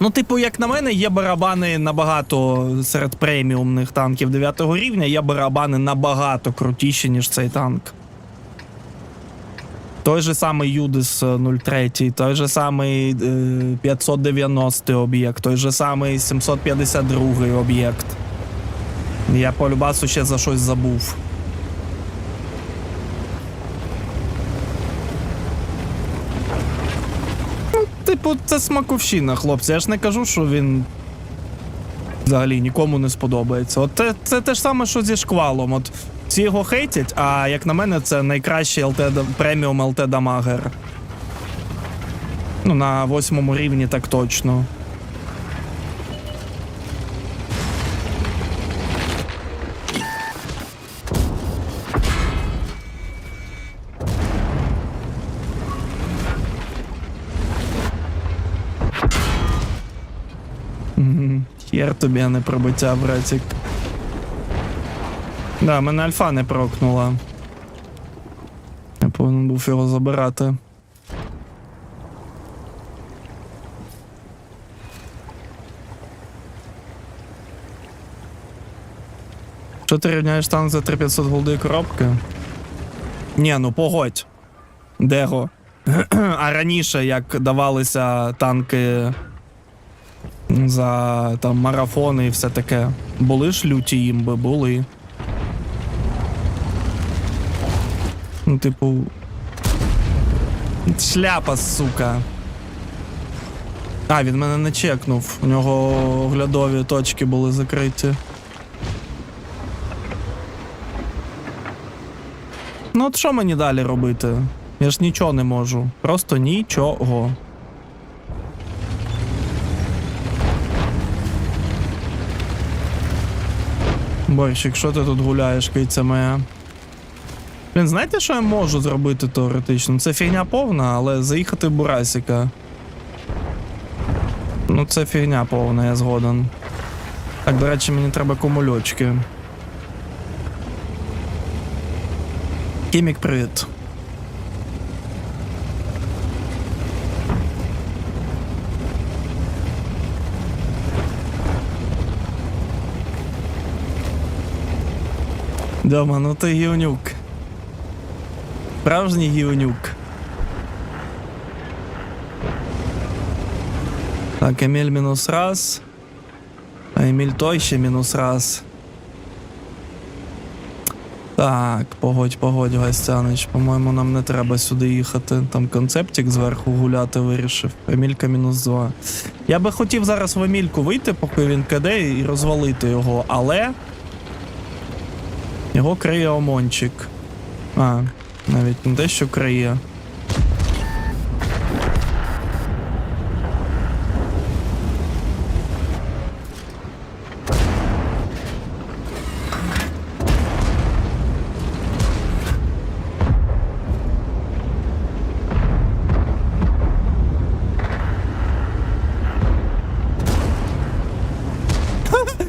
Ну, типу, як на мене, є барабани набагато серед преміумних танків 9 рівня, є барабани набагато крутіші, ніж цей танк. Той же самий Юдис е, 03, той же самий е, 590 об'єкт, той же самий 752 об'єкт. Я по любасу ще за щось забув. Типу, це смаковщина, хлопці. Я ж не кажу, що він взагалі нікому не сподобається. От це, це те ж саме, що зі шквалом. От всі його хейтять, а як на мене, це найкращий ЛТ преміум ЛТ дамагер. Ну, на восьмому рівні так точно. Хер тобі, не пробиття, братик. Да, мене альфа не прокнула. Я повинен був його забирати. Що ти рівняєш танк за 3500 голди коробки? Ні, ну погодь. Дего. а раніше, як давалися танки за там марафони і все таке. Були ж люті імби, були. Ну, типу. Шляпа, сука. А, він мене не чекнув. У нього оглядові точки були закриті. Ну, от що мені далі робити? Я ж нічого не можу. Просто нічого. Борщик, що ти тут гуляєш, киця моя? Блін, знаєте, що я можу зробити теоретично? Це фігня повна, але заїхати в Бурасіка. Ну, це фігня повна, я згоден. Так, до речі, мені треба кумульочки. Кімік, привіт. Дьома, ну ти гівнюк. Справжній гівнюк. Так, Еміль мінус раз. А Еміль той ще мінус раз. Так, погодь, погодь, Гастянич. По-моєму, нам не треба сюди їхати. Там концептик зверху гуляти вирішив. Емілька мінус два. Я би хотів зараз в Емільку вийти, поки він каде, і розвалити його, але. Його криє омончик. А, навіть не те, що криє.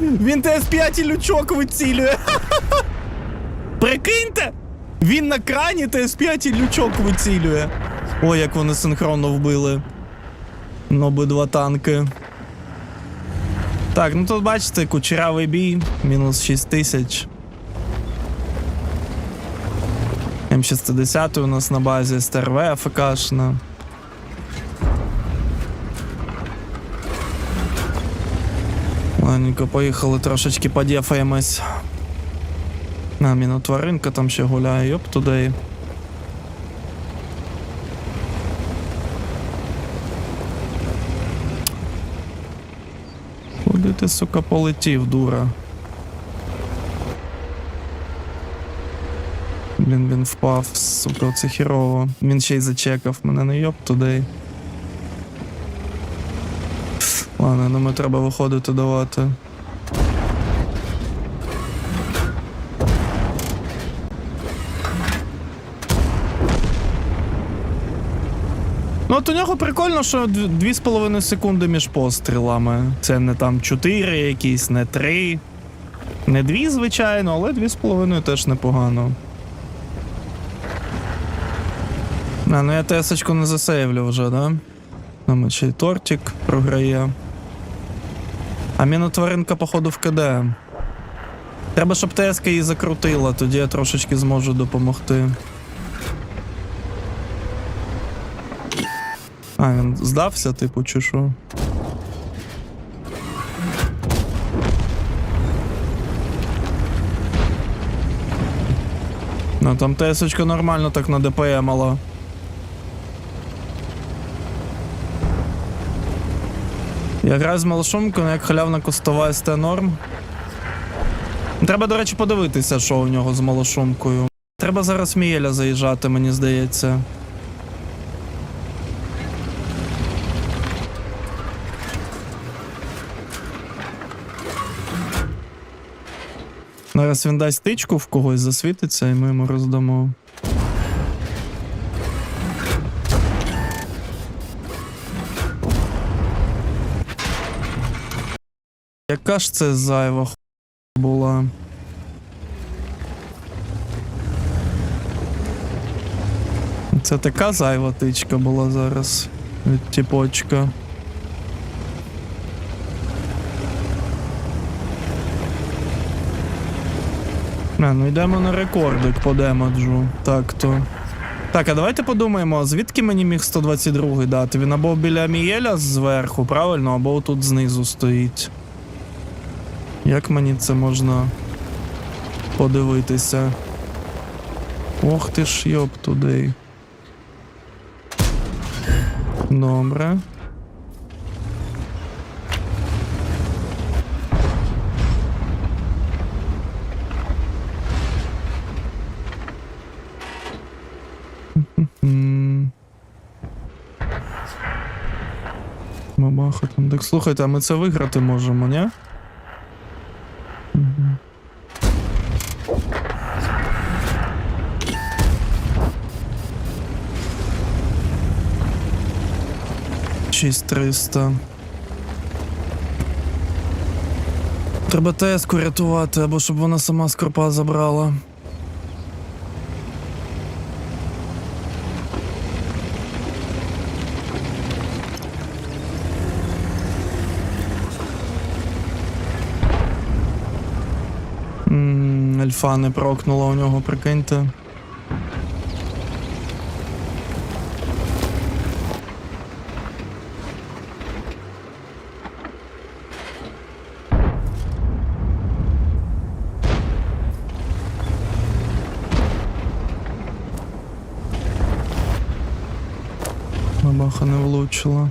Він ТС-5 і лючок вицілює. Прикиньте! Він на крані ТС-5 і лючок вицілює. Ой, як вони синхронно вбили. Ну, обидва танки. Так, ну тут бачите, кучерявий бій, мінус 6 тисяч. М60 у нас на базі СТРВ АФКшна. Ладненько, поїхали трошечки подєфаємось. А, мінотваринка там ще гуляє, йоп туди. Куди ти, сука, полетів, дура? Блін, він впав, сука, це хірово. Він ще й зачекав мене, ну йоп туди. Ладно, думаю, треба виходити давати. Ну, от у нього прикольно, що 2,5 секунди між пострілами. Це не там 4 якісь, не 3. Не 2, звичайно, але 2,5 теж непогано. А, ну я тесочку не засейвлю вже, да? Нам ще й тортик програє. А мінотваринка, походу, в КД. Треба, щоб ТСК її закрутила, тоді я трошечки зможу допомогти. А, він здався, типу, чи що? Ну там ТСочка нормально так на ДПМала. Я граю з ну, як халявна кустова СТ норм. Треба, до речі, подивитися, що у нього з малошумкою. Треба зараз Мієля заїжджати, мені здається. Зараз він дасть тичку в когось засвітиться, і ми йому роздамо. Яка ж це зайва ху була? Це така зайва тичка була зараз від тіпочка. Не, ну йдемо на рекордик по демеджу. Так то. Так, а давайте подумаємо, звідки мені міг 122 дати? Він або біля Мієля зверху, правильно, або тут знизу стоїть. Як мені це можна подивитися? Ох ти ж йоп туди. Добре. Мамаха там. Так слухайте, а ми це виграти можемо, ні? Мгм. Шість триста. Треба теску рятувати, або щоб вона сама скорпа забрала. Ельфа не прокнула у нього, прикиньте. Бабаха не влучила.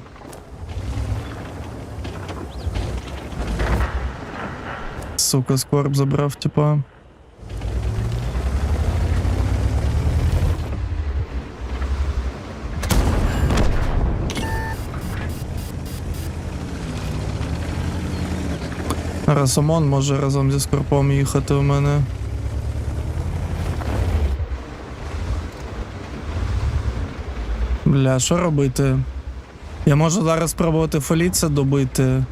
Сука, скорб забрав, типа. Расомон може разом зі скорпом їхати у мене. Бля, що робити? Я можу зараз спробувати фаліться добити.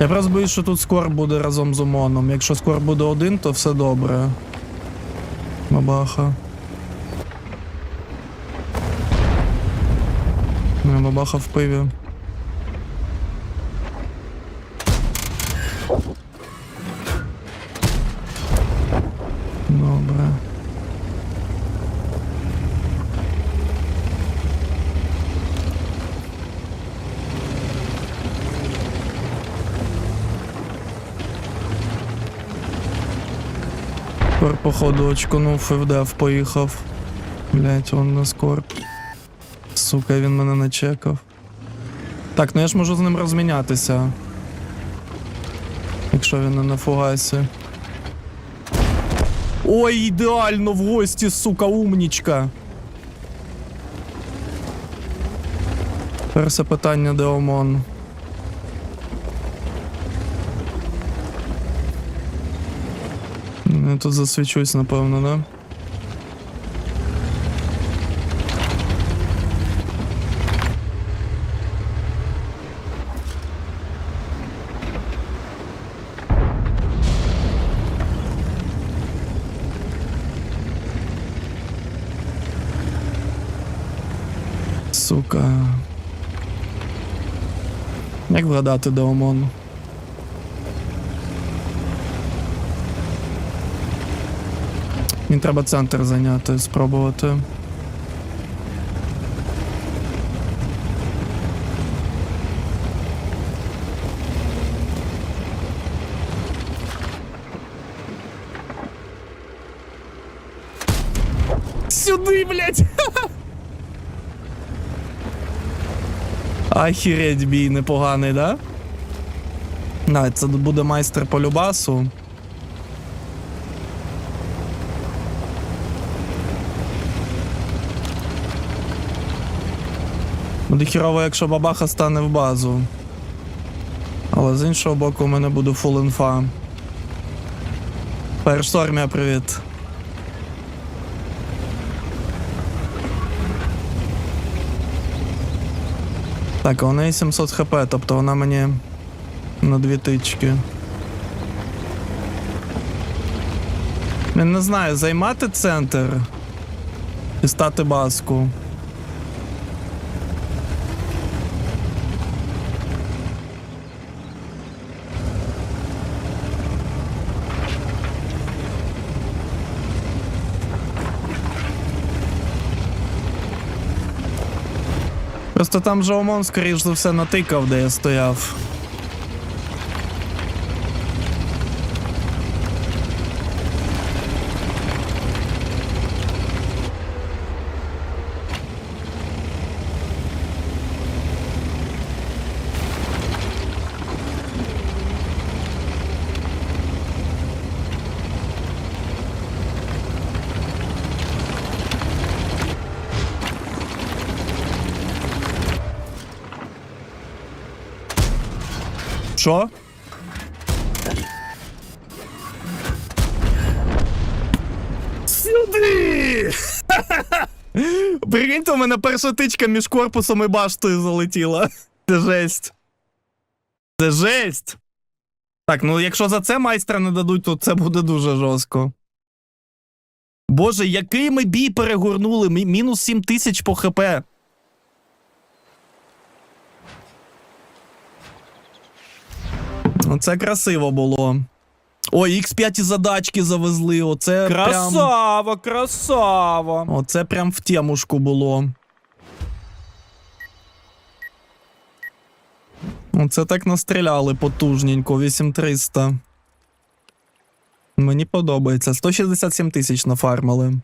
Я просто боюсь, що тут скор буде разом з ОМОНом. Якщо скор буде один, то все добре. Бабаха. Бабаха в пиві. Добре. Скор, походу, очконув і вдав, поїхав. Блять, он на скорб. Сука, він мене не чекав. Так, ну я ж можу з ним розмінятися. Якщо він не на фугасі. Ой, ідеально в гості, сука, умнічка. Перше питання, де ОМОН. Я тут засвічусь, напевно, да? сука. Як вгадати до ОМОНу? Мені треба центр зайняти, спробувати. Ахіреть бій непоганий, да? Да, це буде майстер по любасу. Буде хірово, якщо бабаха стане в базу. Але з іншого боку, у мене буде фул інфа. Першсормія, привіт. Так, а у неї 700 хп, тобто вона мені на дві тички. Я не знаю, займати центр і стати баску. Просто там же ОМОН, скоріш за все, натикав, де я стояв. Що? Сюди! Прикиньте, у мене перша тичка між корпусом і баштою залетіла. Це жесть. Це жесть. Так, ну якщо за це майстра не дадуть, то це буде дуже жорстко. Боже, який ми бій перегорнули? Мінус 7 тисяч по хп. Оце красиво було. Ой, X5 і задачки завезли. Оце прям. Красава, красава. Оце прям в темушку було. Оце так настріляли потужненько, 8300. Мені подобається. 167 тисяч нафармили.